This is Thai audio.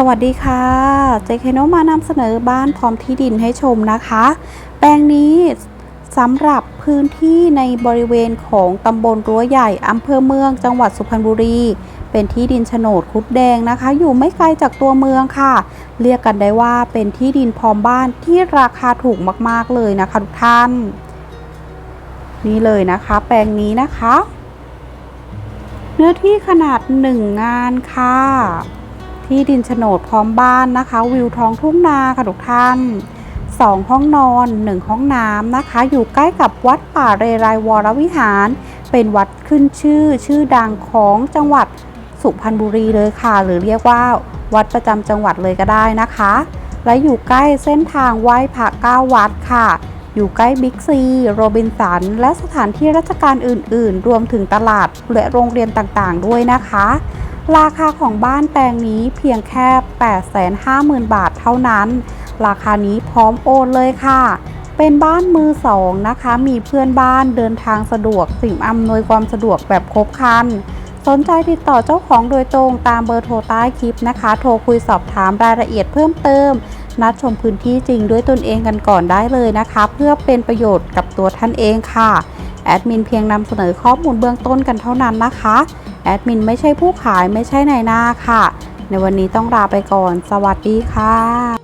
สวัสดีค่ะ เจคโนมานำเสนอบ้านพร้อมที่ดินให้ชมนะคะ แปลงนี้สำหรับพื้นที่ในบริเวณของตำบลรั้วใหญ่อำเภอเมือง จังหวัดสุพรรณบุรี เป็นที่ดินโฉนดคุดแดงนะคะ อยู่ไม่ไกลจากตัวเมืองค่ะ เรียกกันได้ว่าเป็นที่ดินพร้อมบ้านที่ราคาถูกมากๆเลยนะคะทุกท่าน นี่เลยนะคะ แปลงนี้นะคะ เนื้อที่ขนาด 1 งานค่ะ ที่ดินโฉนดพร้อมบ้านนะคะ วิวท้องทุ่งนาค่ะทุกท่าน 2 ห้องนอน 1 ห้องน้ำนะคะ อยู่ใกล้กับวัดป่าเรไรวรวิหาร เป็นวัดขึ้นชื่อชื่อดังของจังหวัดสุพรรณบุรีเลยค่ะ หรือเรียกว่าวัดประจำจังหวัดเลยก็ได้นะคะ และอยู่ใกล้เส้นทางไหว้พระเก้าวัดค่ะ อยู่ใกล้บิ๊กซี โรบินสัน และสถานที่ราชการอื่น ๆ รวมถึงตลาดและโรงเรียนต่างๆ ด้วยนะคะ ราคาของบ้านแปลงนี้เพียงแค่ 850,000 บาทเท่านั้น ราคานี้พร้อมโอนเลยค่ะ เป็นบ้านมือสองนะคะ มีเพื่อนบ้านเดินทางสะดวก สิ่งอำนวยความสะดวกแบบครบครัน สนใจติดต่อเจ้าของโดยตรงตามเบอร์โทรใต้คลิปนะคะ โทรคุยสอบถามรายละเอียดเพิ่มเติม นัดชมพื้นที่จริงด้วยตนเองกันก่อนได้เลยนะคะ เพื่อเป็นประโยชน์กับตัวท่านเองค่ะ แอดมินเพียงนำเสนอข้อมูลเบื้องต้นกันเท่านั้นนะคะ แอดมินไม่ใช่ผู้ขายไม่ใช่นายหน้าค่ะ ในวันนี้ต้องลาไปก่อน สวัสดีค่ะ